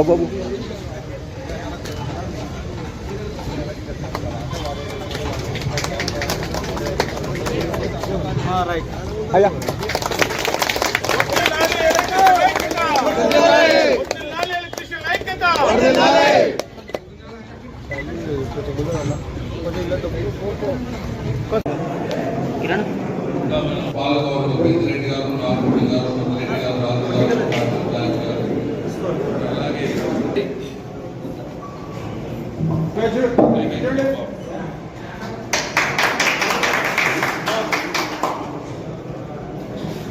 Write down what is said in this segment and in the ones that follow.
బాబు అయ్యా పాలకవర్గ పెద్దిరెడ్డి గారు రామరెడ్డి గారు రెడ్డి గారు రాజు గారు రాజు గారు అలాగే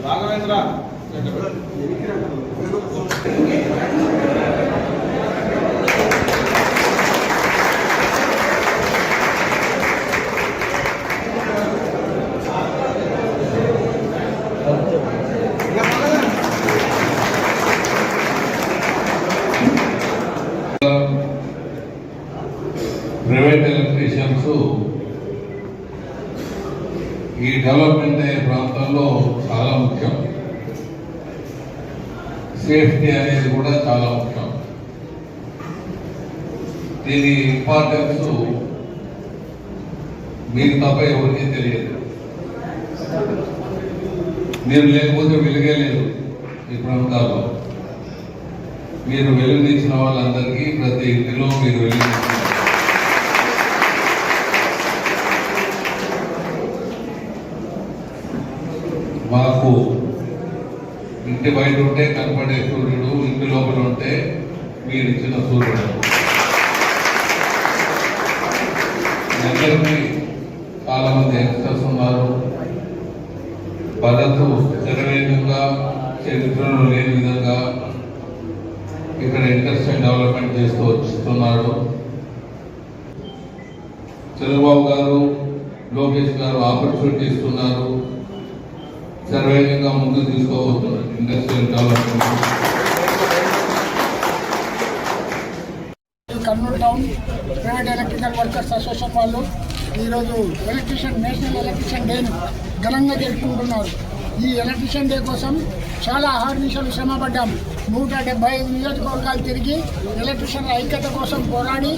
రాఘవేంద్ర ప్రైవేట్ ఎలక్ట్రీషియన్స్ ఈ డెవలప్మెంట్ అయ్యే ప్రాంతంలో చాలా ముఖ్యం. సేఫ్టీ అనేది కూడా చాలా ముఖ్యం. దీని ఇంపార్టెన్స్ మీరు తప్ప ఎవరికీ తెలియదు. మీరు లేకపోతే వెలుగే లేదు ఈ ప్రాంతాల్లో. మీరు వెలుగునిచ్చిన వాళ్ళందరికీ ప్రతి ఇంటిలో మీరు వెలుగునిచ్చారు మాకు ఇంటి బయట ఉంటే కనపడే సూర్యుడు ఇంటి లోపల ఉంటే మీరు ఇచ్చిన సూర్యుడు. అందరికీ చాలా మంది యంగ్స్టర్స్ ఉన్నారు. భరత్ శరవేగంగా చరిత్రలో లేని విధంగా ఇక్కడ ఇంట్రెస్టింగ్ డెవలప్మెంట్ చేస్తూ వస్తున్నాడు చంద్రబాబు గారు లోకేష్ గారు ఆపర్చునిటీ ఇస్తున్నారు సర్వేగంగా ముందుకు తీసుకోబోతున్నారు industrial development Kurnool town private electrical workers association వాళ్ళు ఈరోజు ఎలక్ట్రిషియన్ నేషనల్ ఎలక్ట్రిషియన్ డేను ఘనంగా జరుపుకుంటున్నారు. ఈ ఎలక్ట్రిషియన్ డే కోసం చాలా అహర్నిశలు శ్రమపడ్డాము నూట డెబ్బై ఐదు నియోజకవర్గాలు తిరిగి ఎలక్ట్రిషియన్ ఐక్యత కోసం పోరాడి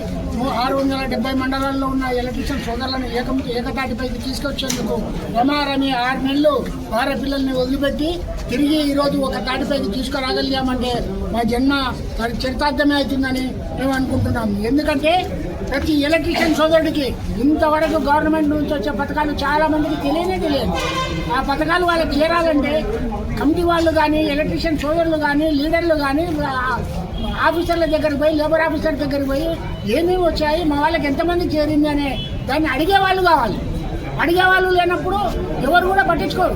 ఆరు వందల డెబ్బై మండలాల్లో ఉన్న ఎలక్ట్రిషియన్ సోదరులను ఏకం ఏకతాటిపైకి తీసుకొచ్చేందుకు రమారమి ఆరు నెలలు భార్య పిల్లల్ని వదిలిపెట్టి తిరిగి ఈరోజు ఒక తాటిపైకి తీసుకురాగలిగామంటే మా జన్మ చరితార్థమే అవుతుందని మేము అనుకుంటున్నాము. ఎందుకంటే ప్రతి ఎలక్ట్రీషియన్ సోదరుడికి ఇంతవరకు గవర్నమెంట్ నుంచి వచ్చే పథకాలు చాలా మందికి తెలియనే తెలియదు. ఆ పథకాలు వాళ్ళకి చేరాలంటే కమిటీ వాళ్ళు కానీ ఎలక్ట్రీషియన్ సోదరులు కానీ లీడర్లు కానీ ఆఫీసర్ల దగ్గరికి పోయి లేబర్ ఆఫీసర్ దగ్గరికి పోయి ఏమేమి వచ్చాయి మా వాళ్ళకి ఎంతమంది చేరింది అనే దాన్ని అడిగే వాళ్ళు కావాలి. అడిగే వాళ్ళు లేనప్పుడు ఎవరు కూడా పట్టించుకోరు.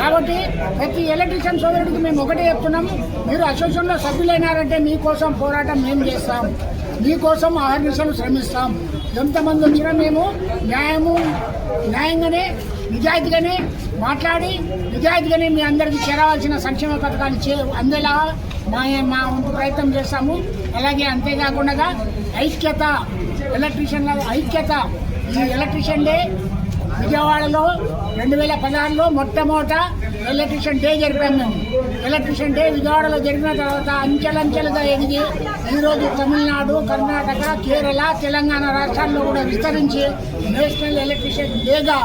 కాబట్టి ప్రతి ఎలక్ట్రీషియన్ సోదరుడికి మేము ఒకటే చెప్తున్నాము మీరు అసోసియేషన్లో సభ్యులైనారంటే మీకోసం పోరాటం మేము చేస్తాం. మీకోసం ఆహర్నిశలు శ్రమిస్తాం. ఎంతమంది వచ్చినా మేము న్యాయము న్యాయంగానే నిజాయితీగానే మాట్లాడి నిజాయితీగానే మీ అందరికీ చేరవలసిన సంక్షేమ పథకాలు చే అందేలా మా మా వంతు ప్రయత్నం చేస్తాము. అలాగే అంతేకాకుండా ఐక్యత ఎలక్ట్రీషియన్ల ఐక్యత ఈ ఎలక్ట్రీషియన్ డే విజయవాడలో రెండు వేల పదహారులో మొట్టమొదట ఎలక్ట్రిషియన్ డే జరిపాం మేము. ఎలక్ట్రిషియన్ డే విజయవాడలో జరిగిన తర్వాత అంచెలంచెలుగా ఎదిగి ఈరోజు తమిళనాడు కర్ణాటక కేరళ తెలంగాణ రాష్ట్రాల్లో కూడా విస్తరించి నేషనల్ ఎలక్ట్రిషియన్ డేగా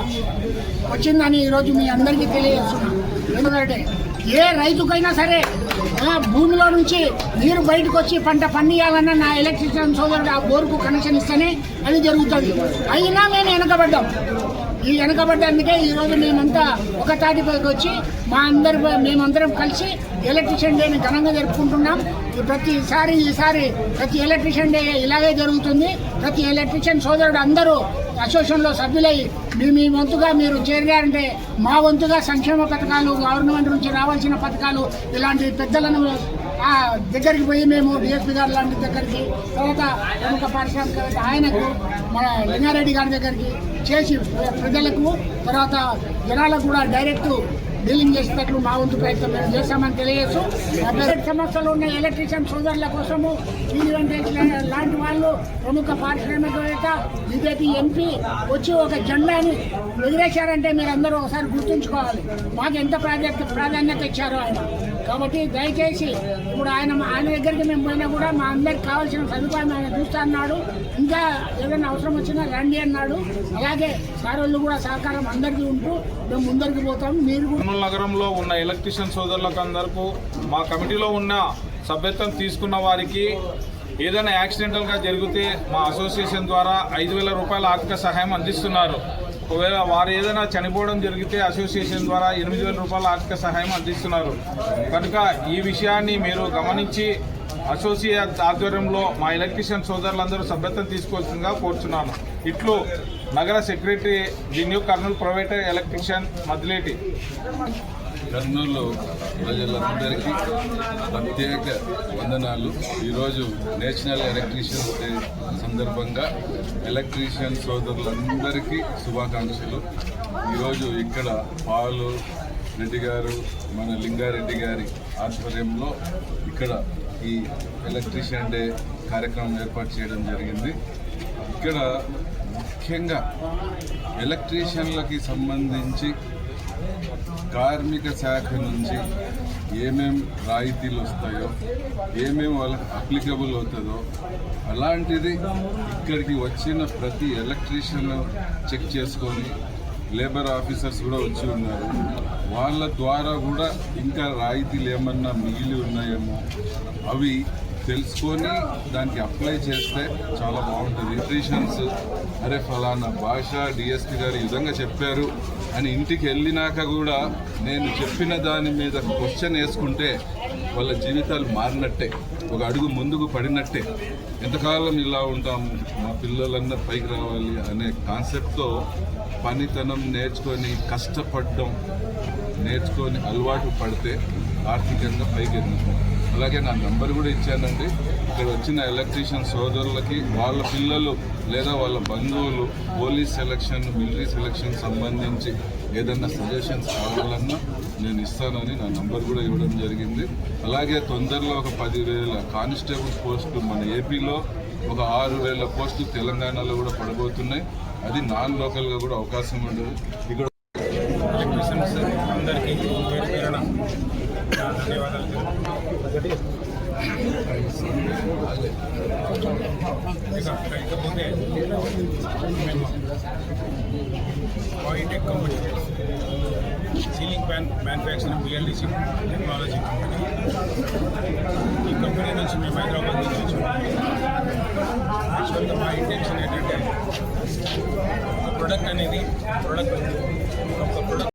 వచ్చిందని ఈరోజు మీ అందరికీ తెలియజేస్తున్నాం. ఎందుకంటే ఏ రైతుకైనా సరే భూమిలో నుంచి నీరు బయటకు వచ్చి పంట పండియాలన్నా నా ఎలక్ట్రిషియన్ సోదరుడు ఆ బోరుకు కనెక్షన్ ఇస్తేనే అది జరుగుతుంది. అయినా మేము వెనకబడ్డాం. ఈ వెనకబడ్డందుకే ఈరోజు మేమంతా ఒక తాటిపైకి వచ్చి మా అందరి మేమందరం కలిసి ఎలక్ట్రిషియన్ డేని ఘనంగా జరుపుకుంటున్నాం. ప్రతిసారి ఈసారి ప్రతి ఎలక్ట్రిషియన్ డే ఇలాగే జరుగుతుంది. ప్రతి ఎలక్ట్రిషియన్ సోదరుడు అందరూ అసోసియేషన్లో సభ్యులై మీ మీ వంతుగా మీరు చేరారంటే మా వంతుగా సంక్షేమ పథకాలు గవర్నమెంట్ నుంచి రావాల్సిన పథకాలు ఇలాంటి పెద్దలను ఆ దగ్గరికి పోయి మేము డిఎస్పీ గారు లాంటి దగ్గరికి తర్వాత ప్రముఖ పారిశ్రామికవేత్త ఆయనకు మన లింగారెడ్డి గారి దగ్గరికి చేసి ప్రజలకు తర్వాత జనాలకు కూడా డైరెక్ట్ డీలింగ్ చేసేటట్లు మా వంతు ప్రయత్నం మేము చేస్తామని తెలియచ్చు సమస్యలు ఉన్న ఎలక్ట్రీషియన్ సోదరుల కోసము టీవీ వెంకటేష్ లాంటి వాళ్ళు ప్రముఖ పారిశ్రామికవేత్త బీజేపీ ఎంపీ వచ్చి ఒక జెండాని ఎగిరేశారంటే మీరు అందరూ ఒకసారి గుర్తుంచుకోవాలి. మాకు ఎంత ప్రాధాన్యత ప్రాధాన్యత ఇచ్చారో ఆయన. కాబట్టి దయచేసి ఇప్పుడు ఆయన ఆయన దగ్గరికి మేము పోయినా కూడా మా అందరికి కావాల్సిన సదుపాయం ఆయన చూస్తా అన్నాడు. ఇంకా ఏదైనా అవసరం వచ్చినా రండి అన్నాడు. అలాగే సారోళ్ళు కూడా సహకారం అందరికీ ఉంటూ మేము ముందరికి పోతాం. మీరు కూడా కర్నూలు నగరంలో ఉన్న ఎలక్ట్రీషియన్ సోదరులకు అందరికీ మా కమిటీలో ఉన్న సభ్యత్వం తీసుకున్న వారికి ఏదైనా యాక్సిడెంటల్గా జరిగితే మా అసోసియేషన్ ద్వారా ఐదు వేల రూపాయల ఆర్థిక సహాయం అందిస్తున్నారు. ఒకవేళ వారు ఏదైనా చనిపోవడం జరిగితే అసోసియేషన్ ద్వారా ఎనిమిది వేల రూపాయల ఆర్థిక సహాయం అందిస్తున్నారు. కనుక ఈ విషయాన్ని మీరు గమనించి అసోసియేట్ ఆధ్వర్యంలో మా ఎలక్ట్రీషియన్ సోదరులందరూ సభ్యత్వం తీసుకోవాల్సిందిగా కోరుచున్నాను. ఇట్లు నగర secretary the new Kurnool private electrician Madileti Kurnool ప్రజలందరికీ ప్రత్యేక వందనాలు. ఈరోజు నేషనల్ ఎలక్ట్రీషియన్స్ డే సందర్భంగా ఎలక్ట్రీషియన్ సోదరులందరికీ శుభాకాంక్షలు. ఈరోజు ఇక్కడ పాలు రెడ్డి గారు మన లింగారెడ్డి గారి ఆధ్వర్యంలో ఇక్కడ ఈ ఎలక్ట్రీషియన్ డే కార్యక్రమం ఏర్పాటు చేయడం జరిగింది. ఇక్కడ ముఖ్యంగా ఎలక్ట్రీషియన్లకి సంబంధించి కార్మిక శాఖ నుంచి ఏమేం రాయితీలు వస్తాయో ఏమేం వాళ్ళకి అప్లికబుల్ అవుతుందో అలాంటిది ఇక్కడికి వచ్చిన ప్రతి ఎలక్ట్రీషియన్ చెక్ చేసుకొని లేబర్ ఆఫీసర్స్ కూడా వచ్చి ఉన్నారు. వాళ్ళ ద్వారా కూడా ఇంకా రాయితీలు ఏమన్నా మిగిలి ఉన్నాయేమో అవి తెలుసుకొని దానికి అప్లై చేస్తే చాలా బాగుంటుంది. ఎలక్ట్రీషియన్స్ అరే ఫలానా భాష డిఎస్పీ గారు విధంగా చెప్పారు అని ఇంటికి వెళ్ళినాక కూడా నేను చెప్పిన దాని మీద క్వశ్చన్ వేసుకుంటే వాళ్ళ జీవితాలు మారినట్టే ఒక అడుగు ముందుకు పడినట్టే. ఎంతకాలం ఇలా ఉంటాము మా పిల్లలన్నా పైకి రావాలి అనే కాన్సెప్ట్తో పనితనం నేర్చుకొని కష్టపడడం నేర్చుకొని అలవాటు పడితే ఆర్థికంగా పైకి ఎదుగుతాం. అలాగే నా నంబర్ కూడా ఇచ్చానండి. ఇక్కడ వచ్చిన ఎలక్ట్రీషియన్ సోదరులకి వాళ్ళ పిల్లలు లేదా వాళ్ళ బంధువులు పోలీస్ సెలక్షన్ మిలిటరీ సెలక్షన్ సంబంధించి ఏదన్నా సజెషన్స్ కావాలన్నా నేను ఇస్తానని నా నంబర్ కూడా ఇవ్వడం జరిగింది. అలాగే తొందరలో ఒక పదివేల కానిస్టేబుల్ పోస్టులు మన ఏపీలో ఒక ఆరు వేల పోస్టులు తెలంగాణలో కూడా పడబోతున్నాయి. అది నాన్ లోకల్గా కూడా అవకాశం ఉండదు. ఇక్కడ అందరికీ ధన్యవాదాలు. ఇకపోతే మేము Boitech company ceiling fan manufacturing BLDC technology company ఈ కంపెనీ నుంచి మేము హైదరాబాద్ నుంచి వచ్చాము యాక్చువల్గా మా ఇంటెన్షన్ ఏంటంటే ప్రొడక్ట్ అనేది ప్రొడక్ట్